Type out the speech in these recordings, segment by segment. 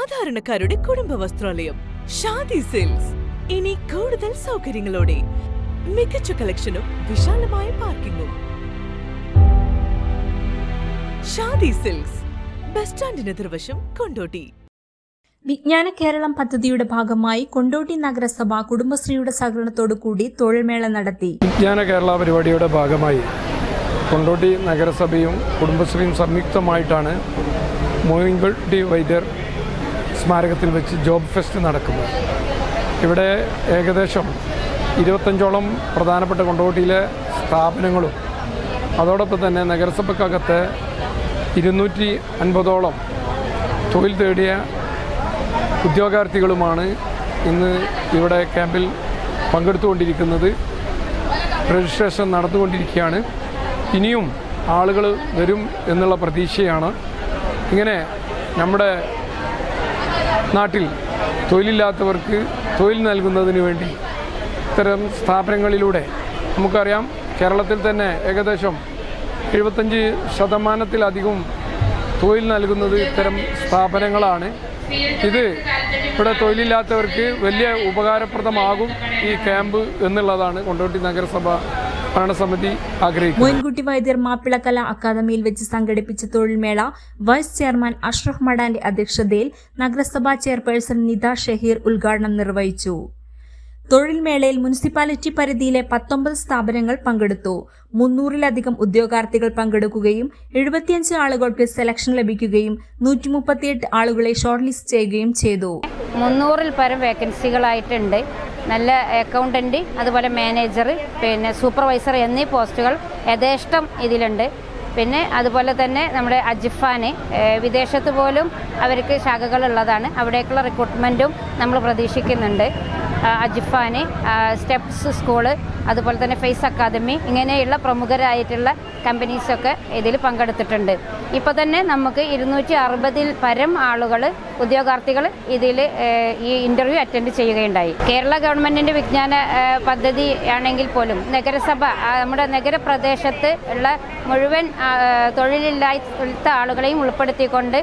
സാധാരണക്കാരുടെ കുടുംബ വസ്ത്രാലയം ഷാദി സിൽക്സ്. ഇനി കൂടുതൽ സൗകര്യങ്ങളോടെ മികച്ച കളക്ഷനും വിശാലമായ പാർക്കിങ്ങും. ഷാദി സിൽക്സ് ബസ് സ്റ്റാൻഡിന് എതിർവശം കൊണ്ടോട്ടി. വിജ്ഞാന കേരളം പദ്ധതിയുടെ ഭാഗമായി കൊണ്ടോട്ടി നഗരസഭ കുടുംബശ്രീയുടെ സഹകരണത്തോടു കൂടി തൊഴിൽമേള നടത്തി. വിജ്ഞാന കേരള പരിപാടിയുടെ ഭാഗമായി കൊണ്ടോട്ടി നഗരസഭയും കുടുംബശ്രീയും സംയുക്തമായിട്ടാണ് മോയിൻകുട്ടി വൈദ്യർ സ്മാരകത്തിൽ വെച്ച് ജോബ് ഫെസ്റ്റ് നടക്കുന്നത് ഇവിടെ ഏകദേശം ഇരുപത്തഞ്ചോളം പ്രധാനപ്പെട്ട കൊണ്ടോട്ടിയിലെ സ്ഥാപനങ്ങളും അതോടൊപ്പം തന്നെ നഗരസഭക്കകത്ത് ഇരുന്നൂറ്റി അൻപതോളം തൊഴിൽ തേടിയ ഉദ്യോഗാർത്ഥികളുമാണ് ഇന്ന് ഇവിടെ ക്യാമ്പിൽ പങ്കെടുത്തുകൊണ്ടിരിക്കുന്നത്. രജിസ്ട്രേഷൻ നടന്നുകൊണ്ടിരിക്കുകയാണ്. ഇനിയും ആളുകൾ വരും എന്നുള്ള പ്രതീക്ഷയാണ്. ഇങ്ങനെ നമ്മുടെ നാട്ടിൽ തൊഴിലില്ലാത്തവർക്ക് തൊഴിൽ നൽകുന്നതിന് വേണ്ടി ഇത്തരം സ്ഥാപനങ്ങളിലൂടെ നമുക്കറിയാം കേരളത്തിൽ തന്നെ ഏകദേശം എഴുപത്തഞ്ച് ശതമാനത്തിലധികം തൊഴിൽ നൽകുന്നത് ഇത്തരം സ്ഥാപനങ്ങളാണ്. ഇത് ഇവിടെ തൊഴിലില്ലാത്തവർക്ക് വലിയ ഉപകാരപ്രദമാകും ഈ ക്യാമ്പ് എന്നുള്ളതാണ് കൊണ്ടോട്ടി നഗരസഭ ഭരണസമിതി ആഗ്രഹിക്കുന്നത് മോയിൻകുട്ടി വൈദ്യർ മാപ്പിളക്കല അക്കാദമിയിൽ വെച്ച് സംഘടിപ്പിച്ച തൊഴിൽമേള വൈസ് ചെയർമാൻ അഷ്റഫ് മടാന്റെ അധ്യക്ഷതയിൽ നഗരസഭാ ചെയർപേഴ്സൺ നിത ഷഹീർ ഉദ്ഘാടനം നിർവഹിച്ചു. തൊഴിൽമേളയിൽ മുനിസിപ്പാലിറ്റി പരിധിയിലെ പത്തൊമ്പത് സ്ഥാപനങ്ങൾ പങ്കെടുത്തു. മുന്നൂറിലധികം ഉദ്യോഗാർത്ഥികൾ പങ്കെടുക്കുകയും എഴുപത്തിയഞ്ച് ആളുകൾക്ക് സെലക്ഷൻ ലഭിക്കുകയും നൂറ്റി മുപ്പത്തിയെട്ട് ആളുകളെ ഷോർട്ട് ലിസ്റ്റ് ചെയ്യുകയും ചെയ്തു. മുന്നൂറിൽ പരം വേക്കൻസികളായിട്ടുണ്ട്. നല്ല അക്കൗണ്ടന്റ് അതുപോലെ മാനേജർ പിന്നെ സൂപ്പർവൈസർ എന്നീ പോസ്റ്റുകൾ യഥേഷ്ടം ഇതിലുണ്ട്. പിന്നെ അതുപോലെ തന്നെ നമ്മുടെ അജിഫാന് വിദേശത്ത് പോലും അവർക്ക് ശാഖകളുള്ളതാണ്. അവിടേക്കുള്ള റിക്രൂട്ട്മെന്റും നമ്മൾ പ്രതീക്ഷിക്കുന്നുണ്ട്. അജിഫാന് സ്റ്റെപ്സ് സ്കൂൾ അതുപോലെ തന്നെ ഫേസ് അക്കാദമി ഇങ്ങനെയുള്ള പ്രമുഖരായിട്ടുള്ള കമ്പനീസൊക്കെ ഇതിൽ പങ്കെടുത്തിട്ടുണ്ട്. ഇപ്പോൾ തന്നെ നമുക്ക് ഇരുന്നൂറ്റി അറുപതിൽ പരം ആളുകൾ ഉദ്യോഗാർത്ഥികൾ ഇതിൽ ഈ ഇന്റർവ്യൂ അറ്റൻഡ് ചെയ്യുകയുണ്ടായി. കേരള ഗവൺമെന്റിന്റെ വിജ്ഞാന പദ്ധതി ആണെങ്കിൽ പോലും നഗരസഭ നമ്മുടെ നഗരപ്രദേശത്ത് ഉള്ള മുഴുവൻ തൊഴിലില്ലാത്ത ആളുകളെയും ഉൾപ്പെടുത്തിക്കൊണ്ട്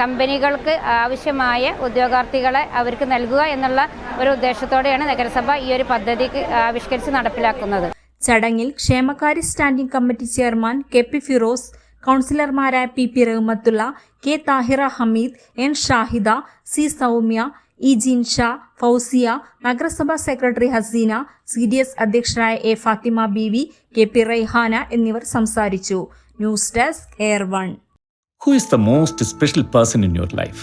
കമ്പനികൾക്ക് ആവശ്യമായ ഉദ്യോഗാർത്ഥികളെ അവർക്ക് നൽകുക എന്നുള്ള ഒരു ഉദ്ദേശത്തോടെയാണ് നഗരസഭ ഈ ഒരു പദ്ധതി ആവിഷ്കരിച്ച് നടപ്പിലാക്കുന്നത്. ചടങ്ങിൽ ക്ഷേമകാര്യ standing committee chairman K P Firoz കൗൺസിലർമാരായ P P Rahmathulla K Thahira Hameed N Shahida C Soumya E Jinsha Fousiya നഗരസഭാ secretary Haseena C D S അധ്യക്ഷരായ A Fathima B V K P Raihana എന്നിവർ സംസാരിച്ചു. News desk air one. Who is the most special person in your life